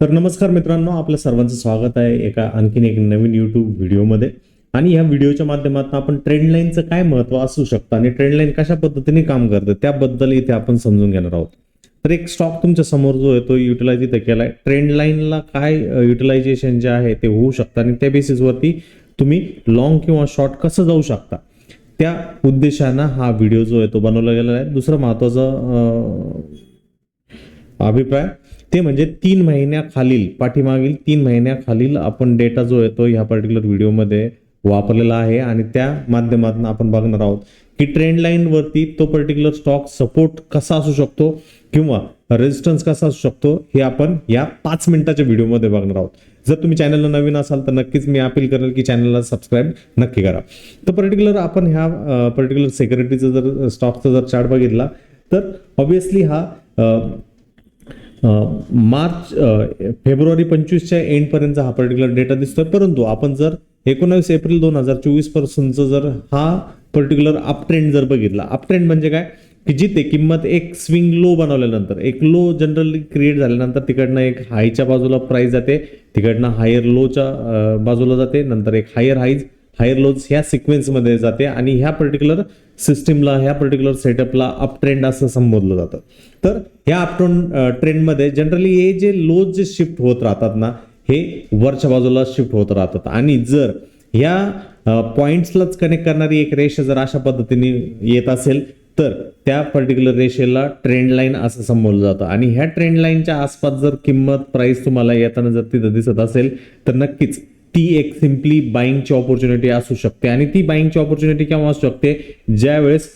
तर नमस्कार मित्रांनो आपलं सर्वांचं स्वागत आहे एका आणखीन एक नवीन यूट्यूब व्हिडिओमध्ये. आणि ह्या व्हिडिओच्या माध्यमातून आपण ट्रेंडलाईनचं काय महत्त्व असू शकतं आणि ट्रेंड लाईन कशा पद्धतीने काम करतं त्याबद्दल इथे आपण समजून घेणार आहोत. तर एक स्टॉक तुमच्यासमोर जो आहे तो युटिलाइज इथे केला ट्रेंड ट्रेंडलाईनला काय युटिलायझेशन जे आहे ते होऊ शकतं आणि त्या बेसिसवरती तुम्ही लॉंग किंवा शॉर्ट कसं जाऊ शकता. त्या उद्देशानं हा व्हिडिओ जो आहे तो बनवला गेलेला आहे. दुसरं महत्त्वाचा अभिप्राय ते म्हणजे तीन महिन्याखालील पाठीमागील तीन महिन्याखालील आपण डेटा जो आहे तो ह्या पर्टिक्युलर व्हिडिओमध्ये वापरलेला आहे आणि त्या माध्यमातून आपण बघणार आहोत की ट्रेंड लाईनवरती तो पर्टिक्युलर स्टॉक सपोर्ट कसा असू शकतो किंवा रेजिस्टन्स कसा असू शकतो हे आपण या पाच मिनिटाच्या व्हिडिओमध्ये बघणार आहोत. जर तुम्ही चॅनलला नवीन असाल तर नक्कीच मी अपील करेल की चॅनलला सबस्क्राईब नक्की करा. तर पर्टिक्युलर आपण ह्या पर्टिक्युलर सिक्युरिटीचा जर स्टॉकचा जर चार्ट बघितला तर ऑब्विसली हा मार्च फेब्रुवारी पंचवीसच्या एंडपर्यंतचा हा पर्टिक्युलर डेटा दिसतोय. परंतु आपण जर एकोणावीस एप्रिल दोन हजार चोवीस पासूनचा जर हा पर्टिक्युलर अपट्रेंड जर बघितला अपट्रेंड म्हणजे काय? की जिथे किंमत एक स्विंग लो बनवल्यानंतर एक लो जनरली क्रिएट झाल्यानंतर तिकडनं एक हायच्या बाजूला प्राईस जाते तिकडनं हायर लोच्या बाजूला जाते नंतर एक हायर हाईज हायर लोज ह्या सिक्वेन्समध्ये जाते आणि ह्या पर्टिक्युलर सिस्टीमला ह्या पर्टिक्युलर सेटअपला अप ट्रेंड असं संबोधलं जातं. तर ह्या अप ट्रेंडमध्ये जनरली हे जे लोज जे शिफ्ट होत राहतात ना हे वरच्या बाजूला शिफ्ट होत राहतात. आणि जर ह्या पॉईंट्सलाच कनेक्ट करणारी एक रेषा जर अशा पद्धतीने येत असेल तर त्या पर्टिक्युलर रेषेला ट्रेंड लाईन असं संबोधलं जातं. आणि ह्या ट्रेंड लाईनच्या आसपास जर किंमत प्राइस तुम्हाला येताना जर तिथं दिसत असेल तर नक्कीच ती एक सिम्पली बाईंगची ऑपॉर्च्युनिटी असू शकते. आणि ती बाईंगची ऑपॉर्च्युनिटी केव्हा असू शकते? ज्यावेळेस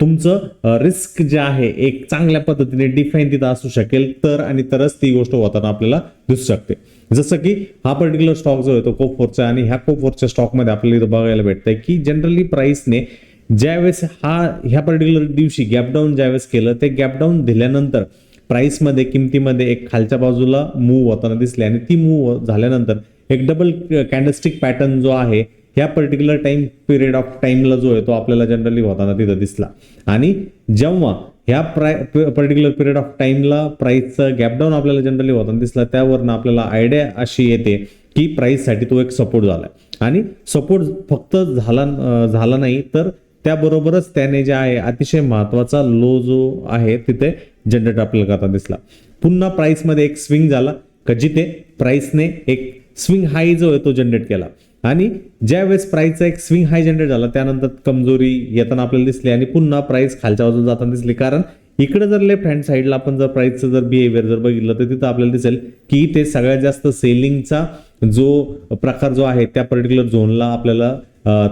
तुमचं रिस्क जे आहे एक चांगल्या पद्धतीने डिफाईन तिथं असू शकेल तर आणि तरच ती गोष्ट होताना आपल्याला दिसू शकते. जसं की हा पर्टिक्युलर स्टॉक जो आहे तो कोप फोरचा आणि ह्या कोप फोरच्या स्टॉकमध्ये आपल्याला इथं बघायला भेटतंय की जनरली प्राइसने ज्यावेळेस हा ह्या पर्टिक्युलर दिवशी गॅपडाऊन ज्यावेळेस केलं ते गॅपडाऊन दिल्यानंतर प्राइसमध्ये किमतीमध्ये एक खालच्या बाजूला मूव होताना दिसले आणि ती मूव झाल्यानंतर एक डबल कॅन्डलस्टिक पॅटर्न जो आहे ह्या पर्टिक्युलर टाइम पिरियड ऑफ टाइमला जो आहे तो आपल्याला जनरली होताना तिथं दिसला. आणि जेव्हा ह्या प्राय पर्टिक्युलर पिरियड ऑफ टाइमला प्राईसचा गॅपडाऊन आपल्याला जनरली होताना दिसला त्यावरनं आपल्याला आयडिया अशी येते की प्राइससाठी तो एक सपोर्ट झाला आणि सपोर्ट फक्त झाला झाला नाही तर त्याबरोबरच त्याने जे आहे अतिशय महत्त्वाचा लो जो आहे तिथे जनरेट आपल्याला करता दिसला. पुन्हा प्राइसमध्ये एक स्विंग झाला का जिथे प्राईसने एक स्विंग हाय जो आहे तो जनरेट केला. आणि ज्यावेळेस प्राईसचा एक स्विंग हाय जनरेट झाला त्यानंतर कमजोरी येताना आपल्याला दिसली आणि पुन्हा प्राईस खालच्या बाजूला जाताना दिसली. कारण इकडे जर लेफ्ट हँड साईडला आपण जर प्राईसचं जर बिहेवियर जर बघितलं तर तिथं आपल्याला दिसेल की ते सगळ्यात जास्त सेलिंगचा जो प्रकार जो आहे त्या पर्टिक्युलर झोनला आपल्याला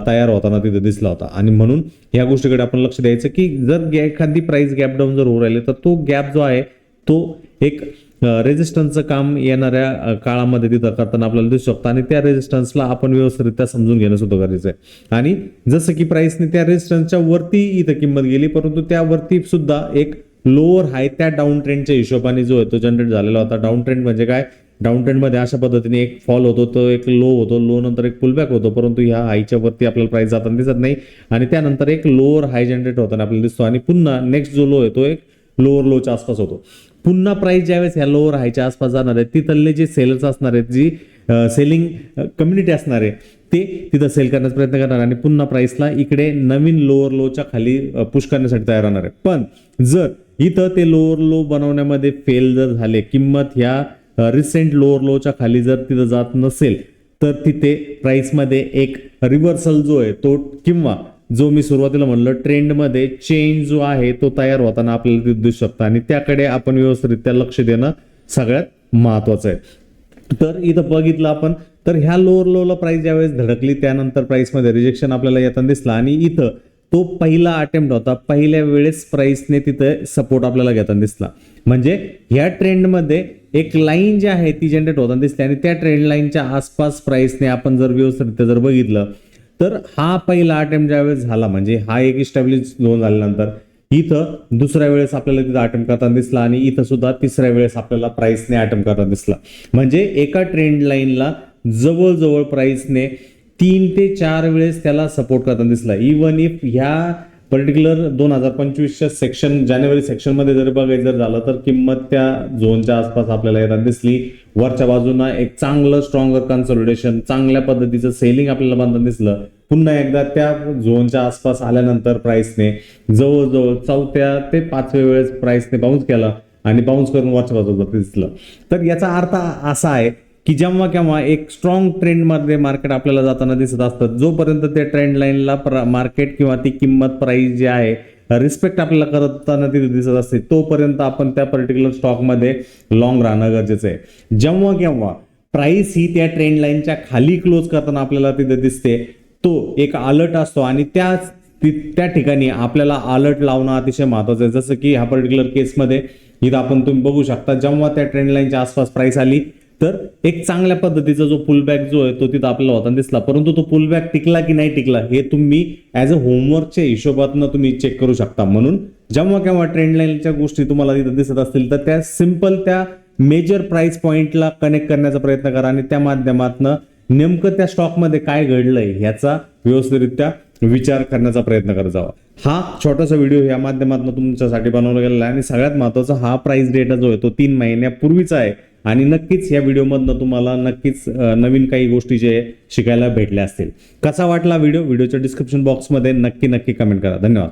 तयार होताना तिथे दिसला होता. आणि म्हणून या गोष्टीकडे आपण लक्ष द्यायचं की जर एखादी प्राइस गॅप डाऊन जर होऊ राहिले तर तो गॅप जो आहे तो एक रेजिस्टन्सचं काम येणाऱ्या काळामध्ये तिथं करताना आपल्याला दिसू शकतं. आणि त्या रेजिस्टन्सला आपण व्यवस्थितरित्या समजून घेणं सुद्धा गरजेचं आहे. आणि जसं की प्राईसने त्या रेजिस्टन्सच्या वरती इथं किंमत गेली परंतु त्यावरती सुद्धा एक लोअर हाय त्या डाऊन ट्रेंडच्या हिशोबाने जो आहे तो जनरेट झालेला होता. डाऊन ट्रेंड म्हणजे काय? डाऊन ट्रेंडमध्ये अशा पद्धतीने एक फॉल होतो तो एक लो होतो लो नंतर एक पुलबॅक होतो परंतु ह्या हायच्या वरती आपल्याला प्राइस जाताना दिसत नाही. आणि त्यानंतर एक लोअर हाय जनरेट होताना आपल्याला दिसतो. आणि पुन्हा नेक्स्ट जो लो आहे तो एक लोअर लोच्या आसपास होतो. पुन्हा प्राईस ज्यावेळेस ह्या लोअर हायच्या आसपास जाणार आहे तिथले जे सेलर्स असणार आहेत जी सेलिंग कम्युनिटी असणार आहे ते तिथं सेल करण्याचा प्रयत्न करणार आणि पुन्हा प्राइसला इकडे नवीन लोअर लोच्या खाली पुश करण्यासाठी तयार होणार आहे. पण जर इथं ते लोअर लो बनवण्यामध्ये फेल जर झाले किंमत ह्या रिसेंट लोअर लोच्या खाली जर तिथं जात नसेल तर तिथे प्राईसमध्ये एक रिव्हर्सल जो आहे तो किंवा जो मी सुरुवातीला म्हणलं ट्रेंडमध्ये चेंज जो आहे तो तयार होताना आपल्याला दिसू शकतं. आणि त्याकडे आपण व्यवस्थितरित्या लक्ष देणं सगळ्यात महत्वाचं आहे. तर इथं बघितलं आपण तर ह्या लोअर लोला प्राइस ज्यावेळेस धडकली त्यानंतर प्राइसमध्ये रिजेक्शन आपल्याला येताना दिसला. आणि इथं तो पहिला अटेम्प्ट होता पहिल्या वेळेस प्राइसने तिथे सपोर्ट आपल्याला घेताना दिसला. म्हणजे ह्या ट्रेंडमध्ये एक लाईन जी आहे ती जनरेट होताना दिसते. आणि त्या ट्रेंड लाईनच्या आसपास प्राइसने आपण जर व्यवस्थित जर बघितलं तर हा पहिला अटेम्प्ट ज्यावेळेस झाला म्हणजे हा एक इस्टॅब्लिश झोन झाल्यानंतर इथं दुसऱ्या वेळेस आपल्याला तिथं अटेम्प्ट करताना दिसला आणि इथं सुद्धा तिसऱ्या वेळेस आपल्याला प्राईसने अटेम्प्ट करताना दिसला. म्हणजे एका ट्रेंड लाईनला जवळजवळ प्राईसने तीन ते चार वेळेस त्याला सपोर्ट करताना दिसला. इवन इफ ह्या पर्टिक्युलर दोन हजार पंचवीसच्या सेक्शन जानेवारी सेक्शनमध्ये जर बघायचं जर झालं तर किंमत त्या झोनच्या आसपास आपल्याला येतात दिसली. वरच्या बाजूला एक चांगलं स्ट्रॉंगर कन्सोलिडेशन चांगल्या पद्धतीचं सेलिंग आपल्याला बांधताना दिसलं. पुन्हा एकदा त्या झोनच्या आसपास आल्यानंतर प्राइसने जवळजवळ चौथ्या ते पाचव्या वेळेस प्राइसने बाउन्स केला आणि बाउन्स करून वरच्या बाजूला दिसलं. तर याचा अर्थ असा आहे की जेव्हा केव्हा एक स्ट्रॉंग ट्रेंडमध्ये मार्केट आपल्याला जाताना दिसत असतं जोपर्यंत त्या ट्रेंड लाईनला प्र मार्केट किंवा ती किंमत प्राईस जी आहे रिस्पेक्ट आपल्याला करताना तिथे दिसत असते तोपर्यंत आपण त्या पर्टिक्युलर स्टॉकमध्ये लॉंग राहणं गरजेचं आहे. जेव्हा केव्हा प्राईस ही त्या ट्रेंड लाईनच्या खाली क्लोज करताना आपल्याला तिथे दिसते तो एक अलर्ट असतो आणि त्याच ती- त्या ठिकाणी आपल्याला अलर्ट लावणं अतिशय महत्वाचं आहे. जसं की ह्या पर्टिक्युलर केसमध्ये इथं आपण तुम्ही बघू शकता जेव्हा त्या ट्रेंड लाईनच्या आसपास प्राइस आली तर एक चांगल्या पद्धतीचा जो पुलबॅक जो आहे तो तिथं आपल्याला होताना दिसला. परंतु तो पुलबॅक टिकला की नाही टिकला हे तुम्ही ॲज अ होमवर्कच्या हिशोबातनं तुम्ही चेक करू शकता. म्हणून जेव्हा केव्हा ट्रेंड लाईनच्या गोष्टी तुम्हाला तिथं दिसत असतील तर त्या सिंपल त्या मेजर प्राइस पॉईंटला कनेक्ट करण्याचा प्रयत्न करा आणि त्या माध्यमातनं नेमकं त्या स्टॉकमध्ये काय घडलंय ह्याचा व्यवस्थितरित्या विचार करण्याचा प्रयत्न करत जावा. हा छोटासा व्हिडिओ या माध्यमातून तुमच्यासाठी बनवला गेलेला आहे आणि सगळ्यात महत्त्वाचा हा प्राइस डेटा जो आहे तो तीन महिन्यापूर्वीचा आहे. आणि नक्कीच या व्हिडिओमधनं तुम्हाला नक्कीच नवीन काही गोष्टी जे शिकायला भेटल्या असतील. कसा वाटला व्हिडिओ? व्हिडिओच्या डिस्क्रिप्शन बॉक्समध्ये नक्की नक्की कमेंट करा. धन्यवाद.